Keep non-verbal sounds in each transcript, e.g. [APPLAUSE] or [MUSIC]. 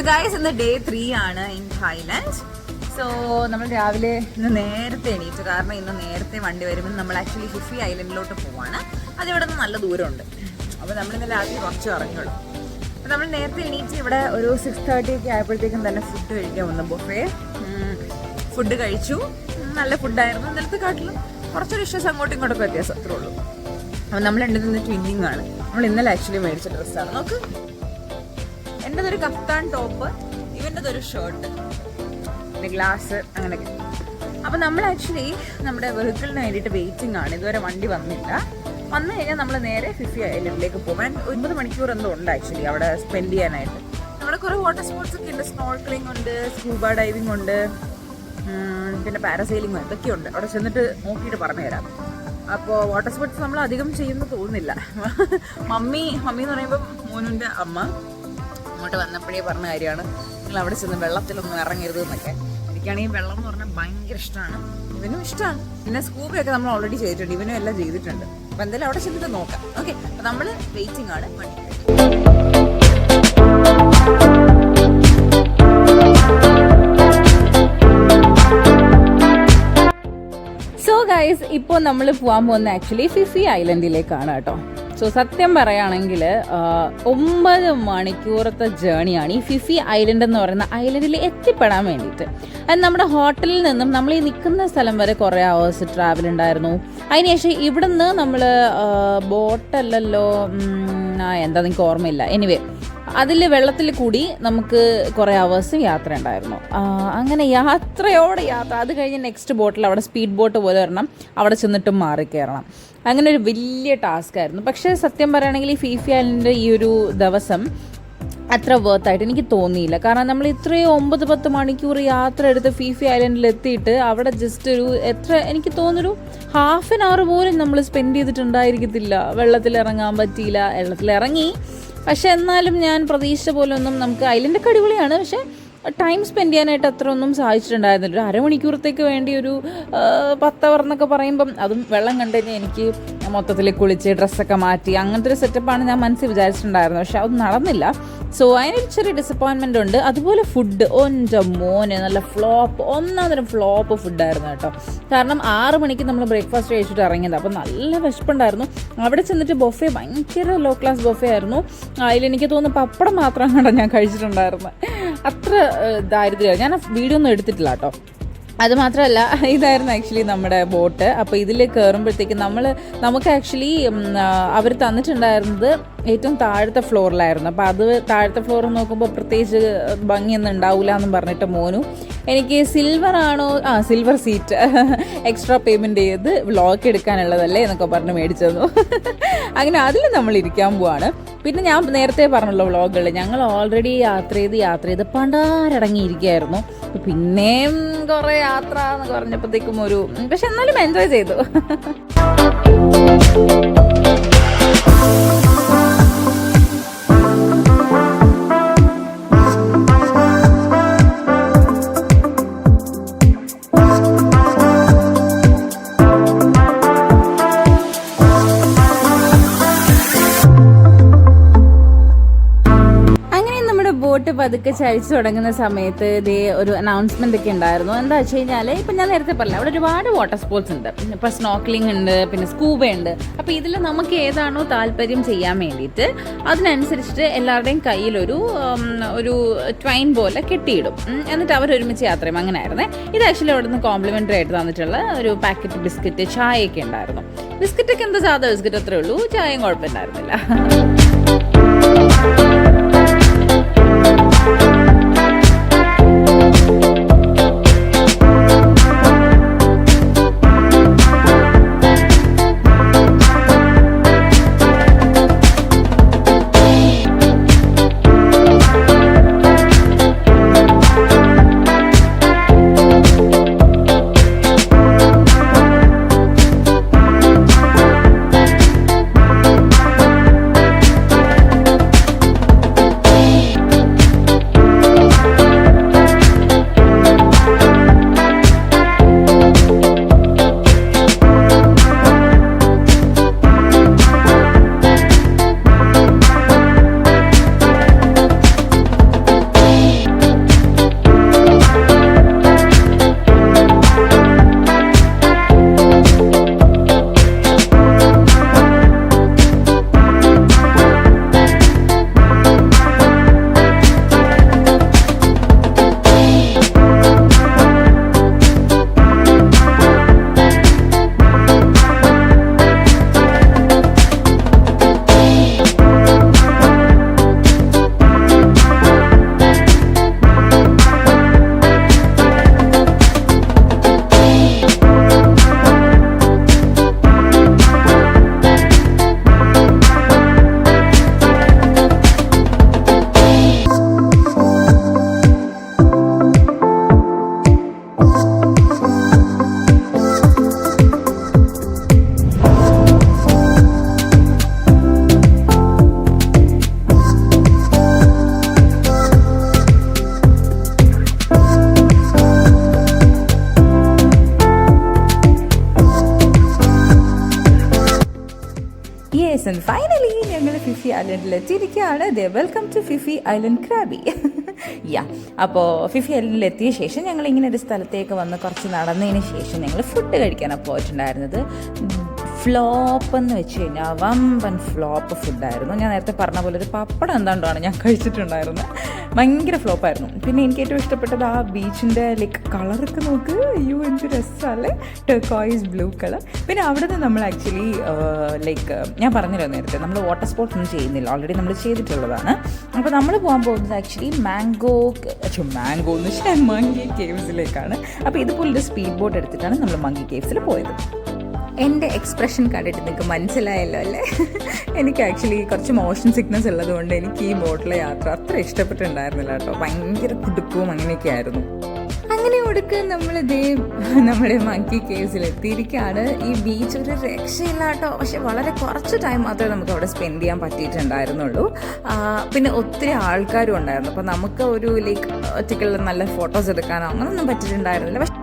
So guys ഇന്ന് day three ആണ് in Thailand so നമ്മൾ രാവിലെ ഇന്ന് നേരത്തെ എണീറ്റു. കാരണം ഇന്ന് നേരത്തെ വണ്ടി വരുമ്പോൾ നമ്മൾ ആക്ച്വലി ഹിഫി ഐലൻഡിലോട്ട് പോവാണ്. അതിവിടെ നിന്ന് നല്ല ദൂരമുണ്ട്. അപ്പോൾ നമ്മൾ ഇന്ന് രാത്രി കുറച്ച് ഇറങ്ങുള്ളൂ അപ്പോൾ നമ്മൾ നേരത്തെ എണീറ്റ് ഇവിടെ ഒരു സിക്സ് തേർട്ടി ഒക്കെ ആയപ്പോഴത്തേക്കും തന്നെ ഫുഡ് കഴിക്കാൻ വന്നു. ബൊഫേ ഫുഡ് കഴിച്ചു. നല്ല ഫുഡായിരുന്നു ഇന്നലത്തെ കാട്ടിലും കുറച്ച് ഡിഷസ് അങ്ങോട്ടും ഇങ്ങോട്ടൊക്കെ വ്യത്യാസം. അത്രേ ഉള്ളൂ. അപ്പം നമ്മൾ രണ്ടു നിന്ന് ട്വിന്നിങ് ആണ്. നമ്മൾ ഇന്നലെ ആക്ച്വലി മേടിച്ച ഡ്രസ്സാണ് നോക്ക്. എന്റെതൊരു കഫ്താൻ ടോപ്പ് ഇവന്റെതൊരു ഷർട്ട് പിന്നെ ഗ്ലാസ് അങ്ങനെയൊക്കെ. അപ്പോൾ നമ്മൾ ആക്ച്വലി നമ്മുടെ വെഹിക്കിളിന് വേണ്ടിയിട്ട് വെയിറ്റിംഗ് ആണ്. ഇതുവരെ വണ്ടി വന്നില്ല. വന്നു കഴിഞ്ഞാൽ നമ്മൾ നേരെ ഫിഫി ഐലൻഡിലേക്ക് പോകാൻ ഒൻപത് മണിക്കൂർ എന്തോ ഉണ്ട് ആക്ച്വലി അവിടെ സ്പെൻഡ് ചെയ്യാനായിട്ട്. അവിടെ കുറേ വാട്ടർ സ്പോർട്സ് ഒക്കെ ഉണ്ട്. സ്നോർക്കലിംഗ് ഉണ്ട് സ്കൂബ ഡൈവിംഗ് ഉണ്ട് പിന്നെ പാരസൈലിംഗ് ഇതൊക്കെ ഉണ്ട്. അവിടെ ചെന്നിട്ട് നോക്കിയിട്ട് പറഞ്ഞു തരാം. അപ്പോൾ വാട്ടർ സ്പോർട്സ് നമ്മൾ അധികം ചെയ്യുമെന്ന് തോന്നുന്നില്ല. മമ്മി മമ്മി എന്ന് പറയുമ്പോൾ മോനുന്റെ അമ്മ. അങ്ങോട്ട് വന്നപ്പോഴേ പറഞ്ഞ കാര്യമാണ്. നിങ്ങൾ അവിടെ ചെന്ന് വെള്ളത്തിലൊന്നും ഇറങ്ങരുത് എന്നൊക്കെ. എനിക്കാണെങ്കിൽ വെള്ളം എന്ന് പറഞ്ഞാൽ ഭയങ്കര ഇഷ്ടമാണ്. ഇവനും ഇഷ്ടമാണ്. പിന്നെ സ്കൂബയൊക്കെ നമ്മൾ ഓൾറെഡി ചെയ്തിട്ടുണ്ട്. ഇവനും എല്ലാം ചെയ്തിട്ടുണ്ട്. അപ്പോൾ എന്തായാലും അവിടെ ചെന്നിട്ട് നോക്കാം. ഓക്കെ അപ്പോൾ നമ്മൾ വെയിറ്റിംഗ് ആണ്. ഗൈസ് ഇപ്പോൾ നമ്മൾ പോകാൻ പോകുന്ന ആക്ച്വലി ഫിഫി ഐലൻഡിലേക്കാണ് കേട്ടോ. സോ സത്യം പറയുകയാണെങ്കിൽ ഒമ്പത് മണിക്കൂറത്തെ ജേണിയാണ് ഈ ഫിഫി ഐലൻഡ് എന്ന് പറയുന്ന ഐലൻഡിൽ എത്തിപ്പെടാൻ വേണ്ടിയിട്ട്. അത് നമ്മുടെ ഹോട്ടലിൽ നിന്നും നമ്മൾ ഈ നിൽക്കുന്ന സ്ഥലം വരെ കുറേ അവേഴ്സ് ട്രാവൽ ഉണ്ടായിരുന്നു. അതിനുശേഷം ഇവിടുന്ന് നമ്മൾ ബോട്ടല്ലല്ലോ എന്താ നിങ്ങൾക്ക് ഓർമ്മയില്ല. എനിവേ അതിൽ വെള്ളത്തിൽ കൂടി നമുക്ക് കുറേ അവേഴ്സ് യാത്ര ഉണ്ടായിരുന്നു. അങ്ങനെ യാത്രയോടെ യാത്ര. അത് കഴിഞ്ഞ് നെക്സ്റ്റ് ബോട്ടിൽ അവിടെ സ്പീഡ് ബോട്ട് പോലെ വരണം. അവിടെ ചെന്നിട്ടും മാറി കയറണം. അങ്ങനെ ഒരു വലിയ ടാസ്ക് ആയിരുന്നു. പക്ഷേ സത്യം പറയുകയാണെങ്കിൽ ഈ ഫീഫി ഐലൻഡ് ഈ ഒരു ദിവസം അത്ര വർത്തായിട്ട് എനിക്ക് തോന്നിയില്ല. കാരണം നമ്മൾ ഇത്രയും ഒമ്പത് പത്ത് മണിക്കൂർ യാത്ര എടുത്ത് ഫീഫി ഐലൻഡിൽ എത്തിയിട്ട് അവിടെ ജസ്റ്റ് ഒരു എത്ര എനിക്ക് തോന്നുന്നൊരു ഹാഫ് ആൻ അവർ പോലും നമ്മൾ സ്പെൻഡ് ചെയ്തിട്ടുണ്ടായിരിക്കത്തില്ല. വെള്ളത്തിൽ ഇറങ്ങാൻ പറ്റിയില്ല. വെള്ളത്തിൽ ഇറങ്ങി പക്ഷെ എന്നാലും ഞാൻ പ്രതീക്ഷിച്ച പോലെ ഒന്നും നമുക്ക് ഐലൻഡൊക്കെ അടിപൊളിയാണ്. പക്ഷെ ടൈം സ്പെൻഡ് ചെയ്യാനായിട്ട് അത്ര ഒന്നും സാധിച്ചിട്ടുണ്ടായിരുന്നില്ല. ഒരു അരമണിക്കൂറത്തേക്ക് വേണ്ടി ഒരു പത്തവർ എന്നൊക്കെ പറയുമ്പം അതും വെള്ളം കണ്ടു കഴിഞ്ഞാൽ എനിക്ക് മൊത്തത്തിൽ കുളിച്ച് ഡ്രസ്സൊക്കെ മാറ്റി അങ്ങനത്തെ ഒരു സെറ്റപ്പാണ് ഞാൻ മനസ്സിൽ വിചാരിച്ചിട്ടുണ്ടായിരുന്നത്. പക്ഷെ അത് നടന്നില്ല. സോ അതിനൊരു ചെറിയ ഡിസപ്പോയിൻമെന്റ് ഉണ്ട്. അതുപോലെ ഫുഡ് ഒന്റെ മോന് നല്ല ഫ്ലോപ്പ് ഒന്നാമതൊരു ഫ്ലോപ്പ് ഫുഡായിരുന്നു കേട്ടോ. കാരണം ആറ് മണിക്ക് നമ്മൾ ബ്രേക്ക്ഫാസ്റ്റ് കഴിച്ചിട്ട് ഇറങ്ങിയത്. അപ്പോൾ നല്ല വിശപ്പുണ്ടായിരുന്നു. അവിടെ ചെന്നിട്ട് ബൊഫെ ഭയങ്കര ലോ ക്ലാസ് ബൊഫെ ആയിരുന്നു. അതിലെനിക്ക് തോന്നുന്നു പപ്പടം മാത്രം കണ്ടോ ഞാൻ കഴിച്ചിട്ടുണ്ടായിരുന്നു അത്ര ദാരിദ്ര്യമാണ് ദാരിദ്ര്യം. ഞാൻ വീഡിയോ ഒന്നും എടുത്തിട്ടില്ല കേട്ടോ. അത് മാത്രമല്ല ഇതായിരുന്നു ആക്ച്വലി നമ്മുടെ ബോട്ട് അപ്പോൾ ഇതിൽ കയറുമ്പോഴത്തേക്ക് നമ്മൾ നമുക്ക് ആക്ച്വലി അവർ തന്നിട്ടുണ്ടായിരുന്നത് ഏറ്റവും താഴത്തെ ഫ്ലോറിലായിരുന്നു. അപ്പോൾ അത് താഴത്തെ ഫ്ലോർ നോക്കുമ്പോൾ പ്രത്യേകിച്ച് ഭംഗിയൊന്നും ഉണ്ടാവില്ല എന്നും പറഞ്ഞിട്ട് മോനു എനിക്ക് സിൽവർ ആണോ? ആ സിൽവർ സീറ്റ് എക്സ്ട്രാ പേയ്മെന്റ് ചെയ്ത് വ്ളോഗ് എടുക്കാനുള്ളതല്ലേ എന്നൊക്കെ പറഞ്ഞ് മേടിച്ചു തന്നു. അങ്ങനെ അതിൽ നമ്മൾ ഇരിക്കാൻ പോവാണ്. പിന്നെ ഞാൻ നേരത്തെ പറഞ്ഞുള്ള വ്ളോഗുകളിൽ ഞങ്ങൾ ഓൾറെഡി യാത്ര ചെയ്ത് യാത്ര ചെയ്ത് പണ്ടാരടങ്ങിയിരിക്കുകയായിരുന്നു. പിന്നെയും കുറേ യാത്ര എന്ന് പറഞ്ഞപ്പോഴത്തേക്കും ഒരു പക്ഷെ എന്നാലും എൻജോയ് ചെയ്തു. പതുക്കെ ചരിച്ചു തുടങ്ങുന്ന സമയത്ത് ഇതേ ഒരു അനൗൺസ്മെന്റ് ഒക്കെ ഉണ്ടായിരുന്നു. എന്താ വെച്ച് കഴിഞ്ഞാൽ ഇപ്പം ഞാൻ നേരത്തെ പറഞ്ഞില്ല അവിടെ ഒരുപാട് വാട്ടർ സ്പോർട്സ് ഉണ്ട്. ഇപ്പം സ്നോക്ലിംഗ് ഉണ്ട് പിന്നെ സ്കൂബ ഉണ്ട്. അപ്പോൾ ഇതിൽ നമുക്ക് ഏതാണോ താല്പര്യം ചെയ്യാൻ വേണ്ടിയിട്ട് അതിനനുസരിച്ചിട്ട് എല്ലാവരുടെയും കയ്യിലൊരു ഒരു ട്വൈൻ പോലെ കെട്ടിയിടും. എന്നിട്ട് അവർ ഒരുമിച്ച് യാത്ര ചെയ്യും. അങ്ങനെ ആയിരുന്നു ഇത് ആക്ച്വലി അവിടെ നിന്ന് കോംപ്ലിമെന്ററി ആയിട്ട് തന്നിട്ടുള്ള ഒരു പാക്കറ്റ് ബിസ്ക്കറ്റ് ചായയൊക്കെ ഉണ്ടായിരുന്നു. ബിസ്ക്കറ്റ് ഒക്കെ എന്താ സാധാ ബിസ്ക്കറ്റ് അത്രേ ഉള്ളൂ. ചായയും കുഴപ്പമുണ്ടായിരുന്നില്ല ഫൈനലി ഞങ്ങൾ ഫിഫി ഐലൻഡിൽ എത്തിയിരിക്കുകയാണ്. ദേ welcome to Phi Phi island Krabi യാ അപ്പോൾ ഫിഫി ഐലൻഡിൽ എത്തിയ ശേഷം ഞങ്ങൾ ഇങ്ങനെ ഒരു സ്ഥലത്തേക്ക് വന്ന് കുറച്ച് നടന്നതിന് ശേഷം ഞങ്ങൾ ഫുഡ് കഴിക്കാനാണ് പോയിട്ടുണ്ടായിരുന്നത്. ഫ്ലോപ്പ് എന്ന് വെച്ച് കഴിഞ്ഞാൽ വമ്പൻ ഫ്ലോപ്പ് ഫുഡായിരുന്നു. ഞാൻ നേരത്തെ പറഞ്ഞ പോലെ ഒരു പപ്പടം എന്താണ്ടാണ് ഞാൻ കഴിച്ചിട്ടുണ്ടായിരുന്നത് ഭയങ്കര ഫ്ലോപ്പായിരുന്നു. പിന്നെ എനിക്ക് ഏറ്റവും ഇഷ്ടപ്പെട്ടത് ആ ബീച്ചിന്റെ ലൈക്ക് കളറൊക്കെ നോക്ക്. അയ്യോ എന്ത് രസമല്ലേ ടെക്കോയിസ് ബ്ലൂ കളർ പിന്നെ അവിടെ നിന്ന് നമ്മൾ ആക്ച്വലി ലൈക്ക് ഞാൻ പറഞ്ഞല്ലോ നേരത്തെ നമ്മൾ വാട്ടർ സ്പോർട്സ് ഒന്നും ചെയ്യുന്നില്ല. ഓൾറെഡി നമ്മൾ ചെയ്തിട്ടുള്ളതാണ്. അപ്പോൾ നമ്മൾ പോകാൻ പോകുന്നത് ആക്ച്വലി മാംഗോ അച്ഛോ മാംഗോ എന്ന് വെച്ചാൽ മങ്കി കേവ്സിലേക്കാണ് അപ്പോൾ ഇതുപോലൊരു സ്പീഡ് ബോട്ട് എടുത്തിട്ടാണ് നമ്മൾ മങ്കി കേവ്സിൽ പോയത്. എന്റെ എക്സ്പ്രഷൻ കണ്ടിട്ട് നിങ്ങൾക്ക് മനസ്സിലായല്ലോ അല്ലേ? എനിക്ക് ആക്ച്വലി കുറച്ച് മോഷൻ സിക്നസ് ഉള്ളതുകൊണ്ട് എനിക്ക് ഈ ബോട്ടിലെ യാത്ര അത്ര ഇഷ്ടപ്പെട്ടിട്ടുണ്ടായിരുന്നില്ല കേട്ടോ. ഭയങ്കര കുടുക്കവും അങ്ങനെയൊക്കെ ആയിരുന്നു അങ്ങനെ ഒടുക്ക് നമ്മൾ ഇതേ നമ്മുടെ മങ്കി കേസിൽ എത്തിയിരിക്കുകയാണ് ഈ ബീച്ച് ഒരു രക്ഷയില്ല കേട്ടോ. പക്ഷെ വളരെ കുറച്ച് ടൈം മാത്രമേ നമുക്ക് അവിടെ സ്പെൻഡ് ചെയ്യാൻ പറ്റിയിട്ടുണ്ടായിരുന്നുള്ളൂ. പിന്നെ ഒത്തിരി ആൾക്കാരും ഉണ്ടായിരുന്നു. അപ്പോൾ നമുക്ക് ഒരു ലൈക്ക് ഒറ്റയ്ക്കുള്ള നല്ല ഫോട്ടോസ് എടുക്കാനോ അങ്ങനൊന്നും പറ്റിയിട്ടുണ്ടായിരുന്നില്ല. പക്ഷെ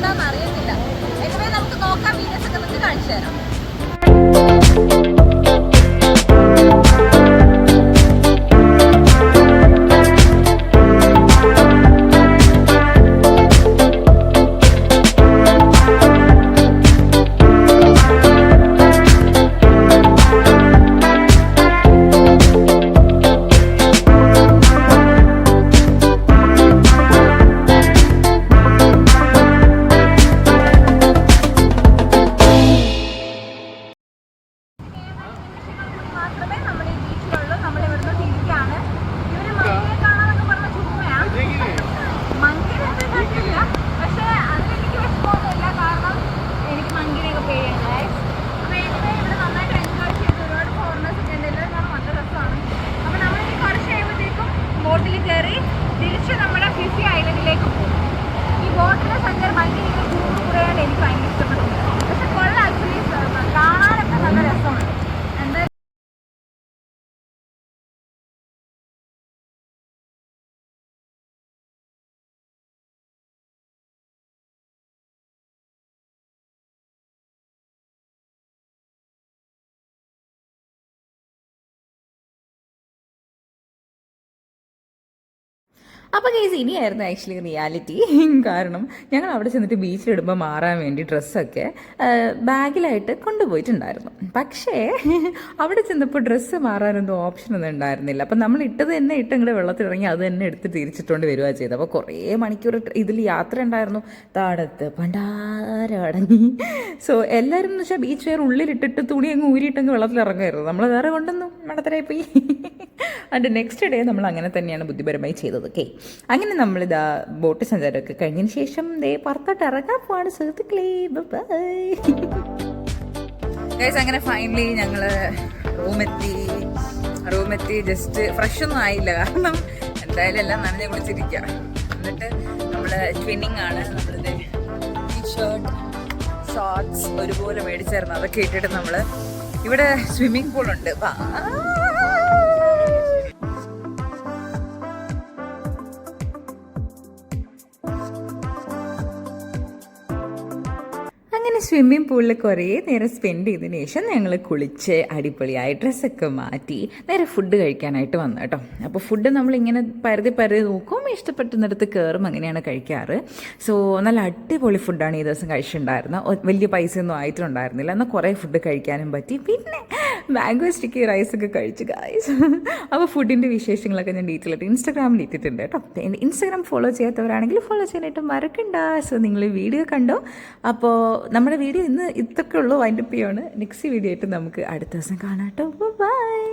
എന്താണെന്ന് അറിയത്തില്ല. എനിവേ നമുക്ക് നോക്കാം വീഡിയോസ് ഒക്കെ നിങ്ങൾക്ക് കാണിച്ചു തരാം. അപ്പോൾ കേസ് ഇനിയായിരുന്നു ആക്ച്വലി റിയാലിറ്റി [LAUGHS] കാരണം ഞങ്ങൾ അവിടെ ചെന്നിട്ട് ബീച്ചിലിടുമ്പോൾ മാറാൻ വേണ്ടി ഡ്രസ്സൊക്കെ ബാഗിലായിട്ട് കൊണ്ടുപോയിട്ടുണ്ടായിരുന്നു. പക്ഷേ [LAUGHS] അവിടെ ചെന്നപ്പോൾ ഡ്രസ്സ് മാറാനൊന്നും ഓപ്ഷനൊന്നും ഉണ്ടായിരുന്നില്ല. അപ്പം നമ്മൾ ഇട്ടത് തന്നെ ഇട്ട് ഇങ്ങോട്ട് വെള്ളത്തിലിറങ്ങി അത് തന്നെ എടുത്ത് തിരിച്ചിട്ടുകൊണ്ട് വരിക ചെയ്തത്. അപ്പോൾ കുറേ മണിക്കൂർ ഇതിൽ യാത്ര ഉണ്ടായിരുന്നു. താടത്ത് പണ്ടാരടങ്ങി സോ എല്ലാവരും എന്ന് വെച്ചാൽ ബീച്ച് വെയർ ഉള്ളിലിട്ടിട്ട് തുണി അങ്ങ് ഊരിയിട്ടങ്ങ് വെള്ളത്തിലിറങ്ങായിരുന്നു നമ്മൾ വേറെ കൊണ്ടൊന്നും മടത്തരായി പോയി. അതിന്റെ നെക്സ്റ്റ് ഡേ നമ്മൾ അങ്ങനെ തന്നെയാണ് ബുദ്ധിപരമായി ചെയ്തത്. ഓക്കെ അങ്ങനെ നമ്മൾ നമ്മളിതാ ബോട്ട് സഞ്ചാരമൊക്കെ കഴിഞ്ഞതിന് ശേഷം ദേ പുറത്തോട്ട് ഇറങ്ങാൻ പോവാണ് സുഹൃത്തുക്കളേ. ബൈ അങ്ങനെ ഫൈനലി ഞങ്ങൾ റൂമെത്തി. റൂമെത്തി ജസ്റ്റ് ഫ്രഷ് ഒന്നും ആയില്ല. കാരണം എന്തായാലും എല്ലാം നനഞ്ഞ് കുളിച്ചിരിക്കുക എന്നിട്ട് നമ്മൾ ട്വിന്നിങ് ആണ്. നമ്മളിത് ടീഷർട്ട് ഷോർട്സ് ഒരുപോലെ മേടിച്ചായിരുന്നു അതൊക്കെ ഇട്ടിട്ട് നമ്മൾ ഇവിടെ സ്വിമ്മിംഗ് പൂൾ സ്വിമ്മിംഗ് പൂളിൽ കുറേ നേരം സ്പെൻഡ് ചെയ്തതിന് ശേഷം ഞങ്ങൾ കുളിച്ച് അടിപൊളിയായി ഡ്രസ്സൊക്കെ മാറ്റി നേരെ ഫുഡ് കഴിക്കാനായിട്ട് വന്നു കേട്ടോ. അപ്പോൾ ഫുഡ് നമ്മളിങ്ങനെ പരതി പരതി നോക്കും ഇഷ്ടപ്പെട്ടുന്നിടത്ത് കയറും അങ്ങനെയാണ് കഴിക്കാറ്. സോ നല്ല അടിപൊളി ഫുഡാണ് ഈ ദിവസം കഴിച്ചിട്ടുണ്ടായിരുന്നത്. വലിയ പൈസ ഒന്നും ആയിട്ടുണ്ടായിരുന്നില്ല. എന്നാൽ കുറേ ഫുഡ് കഴിക്കാനും പറ്റി. പിന്നെ മാംഗോ സ്റ്റിക്കി റൈസൊക്കെ കഴിച്ചു ഗായ്സ് അപ്പോൾ ഫുഡിന്റെ വിശേഷങ്ങളൊക്കെ ഞാൻ ഡീറ്റെയിൽ ആയിട്ട് ഇൻസ്റ്റാഗ്രാമിൽ ഇട്ടിട്ടുണ്ട് കേട്ടോ എന്റെ ഇൻസ്റ്റാഗ്രാം ഫോളോ ചെയ്യാത്തവരാണെങ്കിൽ ഫോളോ ചെയ്യാനായിട്ട് മറക്കണ്ട. സോ നിങ്ങൾ വീഡിയോ കണ്ടോ? അപ്പോൾ നമ്മുടെ വീഡിയോ ഇന്ന് ഉള്ളൂ വൈൻഡപ്പ് ചെയ്യാണ്. നെക്സ്റ്റ് വീഡിയോ ആയിട്ട് നമുക്ക് അടുത്ത ദിവസം കാണാം കേട്ടോ ബൈ